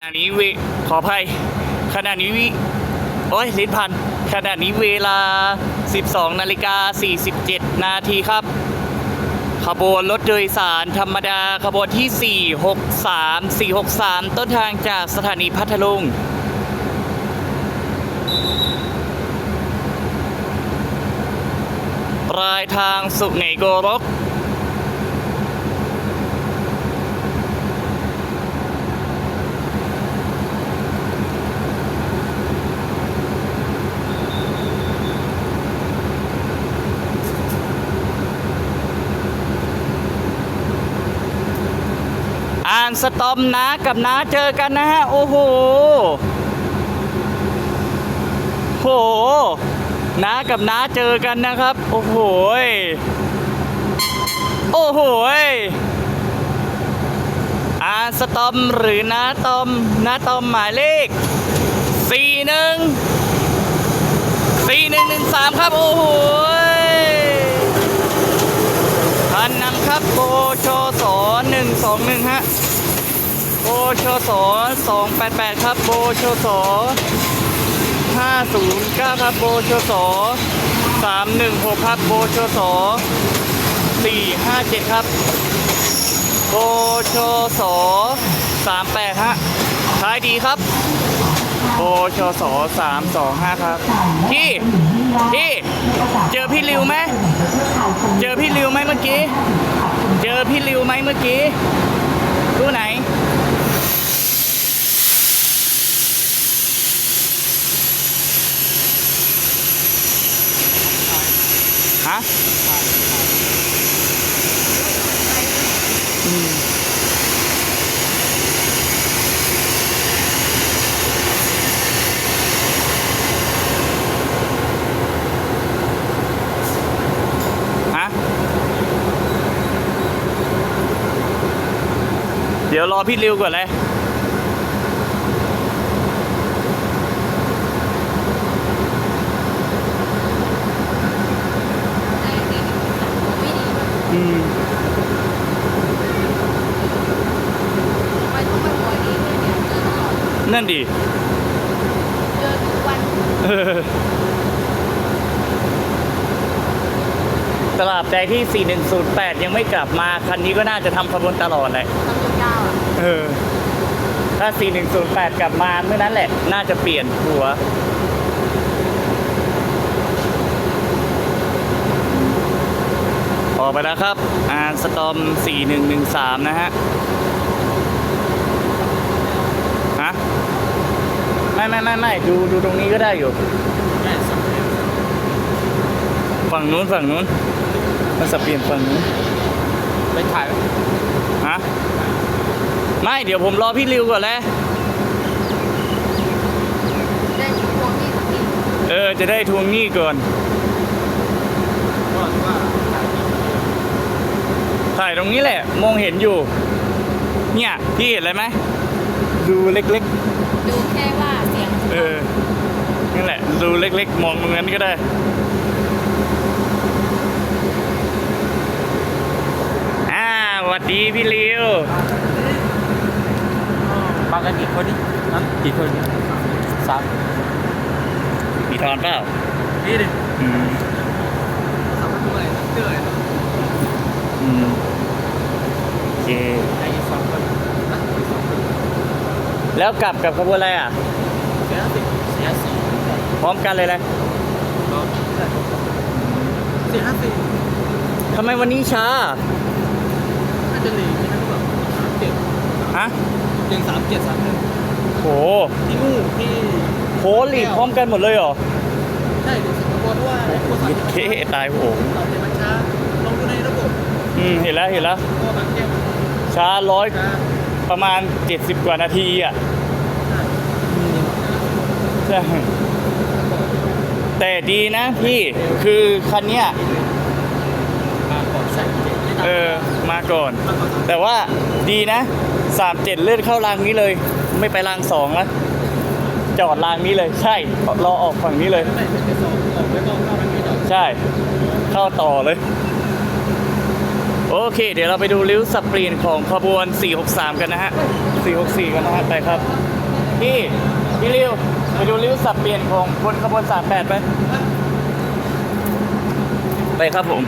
ขณะนี้เวขออภัยขณะนี้วิโอ้ยลิ้นพันขณะนี้เวลา 12นาฬิกา47 นาทีครับ ขบวนรถโดยสารธรรมดาขบวนที่ 463 463 ต้นทางจากสถานีพัทลุงปลายทางสุไหงโกรกานสตอมนะกับน้าเจอกันนะฮะ โอ้โห โหน้ากับน้าเจอกันนะครับ โอ้โหยโอ้โหยอ่านสตอมหรือน้าตอมน้าตอมหมายเลขสี่หนึ่งสี่หนึ่งหนึ่งสามครับ โอ้โหย พันนำครับโบชสหนึ่งสองหนึ่งฮะ โบชสสองแปดแปดครับ โบชสห้าศูนย์เก้าครับ โบชสสามหนึ่งหกครับ โบชสสี่ห้าเจ็ดครับ โบชสสามแปดฮะท้ายดีครับโบชสสามสองห้าครับ พี่ พี่ เจอพี่ริวไหม เจอพี่ริวไหมเมื่อกี้ เจอพี่ริวไหมเมื่อกี้ตู้ไหน ฮะอืมฮะเดี๋ยวรอพี่ริวก่อนเลย นั่นดิเออตลาดใจที่ 4108 ยังไม่กลับมา คันนี้ก็น่าจะทำขบวนตลอดแหละเออ ถ้า 4108 กลับมาเมื่อนั้นแหละ น่าจะเปลี่ยนหัว ออก ไปแล้วครับอ่านสตอม4113 นะฮะ ฮะ ไม่ไม่ไม่ไม่ดูดูตรงนี้ก็ได้อยู่ ฝั่งนู้นฝั่งนู้น มันสเปลี่ยนฝั่งนู้น ไปถ่าย ฮะ ไม่ เดี๋ยวผมรอพี่ริวก่อนแหล้วเออ จะได้ทวงหนี้ก่อนก่อนว่า ถ่าย ตรงนี้แหละ มองเห็นอยู่ เนี่ยพี่เห็นอะไรไหมดูเล็กดูแค่ว่าเสียงๆ เออนั่นแหละดูเล็กๆ มองตรงนั้นก็ได้ อ่าสวัสดีพี่ริวมากันกี่คนนี่นะกี่คนสามมีทอนเปล่านี่ดิอืม สามคนเลยเชื่อเลย อืมโอเค ไอ้สองคนนะสองคน แล้วกลับกับขบวนอะไรอะ เสียสิเสียสี่พร้อมกันเลยนะเสียห้าสิบทำไมวันนี้ช้า น่าจะหลีไม่นั่นหรอกสามเจ็ดฮะหนึ่งสามเจ็ดสามหนึ่งโหที่นู่นที่โหหลีกพร้อมกันหมดเลยเหรอใช่เดี๋ยวสิงคโปร์ด้วยไอ้พวกสามเคตายโหงสามเจ็ดมันช้าลองดูในระบบอืม เห็นแล้ว เห็นแล้วเพราะบางแก้วช้าร้อย ช้า ประมาณ 70 กว่านาทีอะใช่แต่ดีนะพี่คือคันเนี้ยเออมาก่อน แต่ว่าดีนะ 37 เลื่อนเข้ารางนี้เลย ไม่ไปรางสองแล้วจอดรางนี้เลยใช่รอออกฝั่งนี้เลย ใช่ เข้าต่อเลย โอเค เดี๋ยวเราไปดูริ้วสปรีนของขบวน 463 กันนะฮะ 464 กันนะฮะ ไปครับ พี่ พี่ริ้วไปดูริ้วสับเปลี่ยนของบนขบวน 38 ไป ไปครับผม